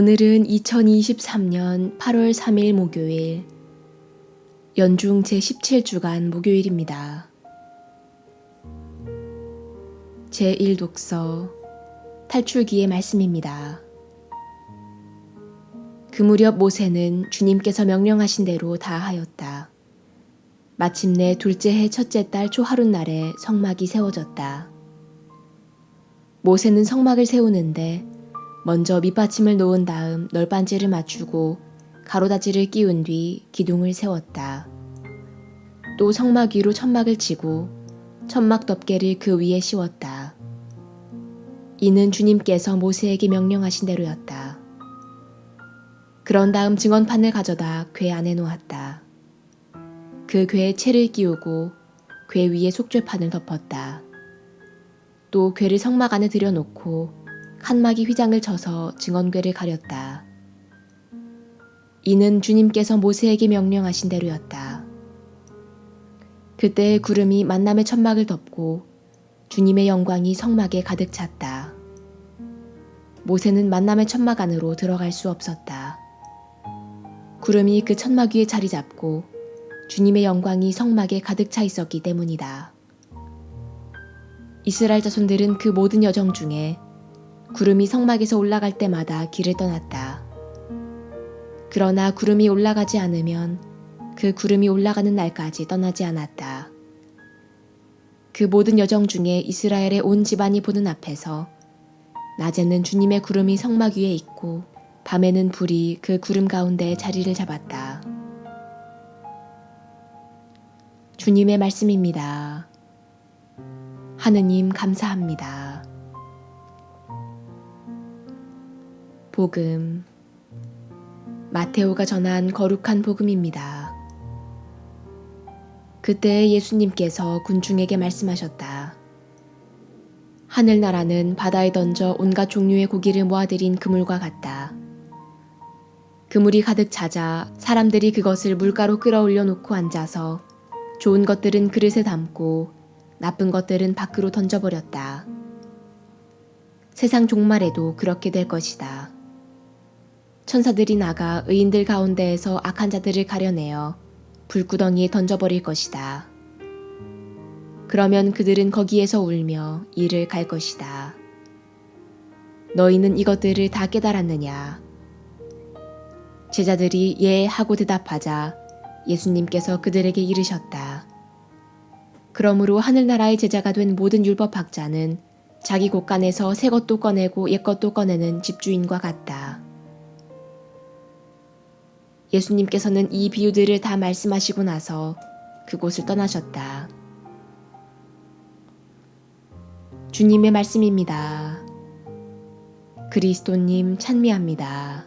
오늘은 2023년 8월 3일 목요일, 연중 제17주간 목요일입니다. 제1독서 탈출기의 말씀입니다. 그 무렵 모세는 주님께서 명령하신 대로 다 하였다. 마침내 둘째 해 첫째 달 초하룻 날에 성막이 세워졌다. 모세는 성막을 세우는데 먼저 밑받침을 놓은 다음 널빤지를 맞추고 가로다지를 끼운 뒤 기둥을 세웠다. 또 성막 위로 천막을 치고 천막 덮개를 그 위에 씌웠다. 이는 주님께서 모세에게 명령하신 대로였다. 그런 다음 증언판을 가져다 궤 안에 놓았다. 그 궤에 채를 끼우고 궤 위에 속죄판을 덮었다. 또 궤를 성막 안에 들여놓고 칸막이 휘장을 쳐서 증언궤를 가렸다. 이는 주님께서 모세에게 명령하신 대로였다. 그때 구름이 만남의 천막을 덮고 주님의 영광이 성막에 가득 찼다. 모세는 만남의 천막 안으로 들어갈 수 없었다. 구름이 그 천막 위에 자리 잡고 주님의 영광이 성막에 가득 차 있었기 때문이다. 이스라엘 자손들은 그 모든 여정 중에 구름이 성막에서 올라갈 때마다 길을 떠났다. 그러나 구름이 올라가지 않으면 그 구름이 올라가는 날까지 떠나지 않았다. 그 모든 여정 중에 이스라엘의 온 집안이 보는 앞에서 낮에는 주님의 구름이 성막 위에 있고 밤에는 불이 그 구름 가운데 자리를 잡았다. 주님의 말씀입니다. 하느님 감사합니다. 복음 마테오가 전한 거룩한 복음입니다. 그때 예수님께서 군중에게 말씀하셨다. 하늘나라는 바다에 던져 온갖 종류의 고기를 모아들인 그물과 같다. 그물이 가득 차자 사람들이 그것을 물가로 끌어올려 놓고 앉아서 좋은 것들은 그릇에 담고 나쁜 것들은 밖으로 던져버렸다. 세상 종말에도 그렇게 될 것이다. 천사들이 나가 의인들 가운데에서 악한 자들을 가려내어 불구덩이에 던져버릴 것이다. 그러면 그들은 거기에서 울며 이를 갈 것이다. 너희는 이것들을 다 깨달았느냐? 제자들이 예 하고 대답하자 예수님께서 그들에게 이르셨다. 그러므로 하늘나라의 제자가 된 모든 율법학자는 자기 곳간에서 새 것도 꺼내고 옛 것도 꺼내는 집주인과 같다. 예수님께서는 이 비유들을 다 말씀하시고 나서 그곳을 떠나셨다. 주님의 말씀입니다. 그리스도님 찬미합니다.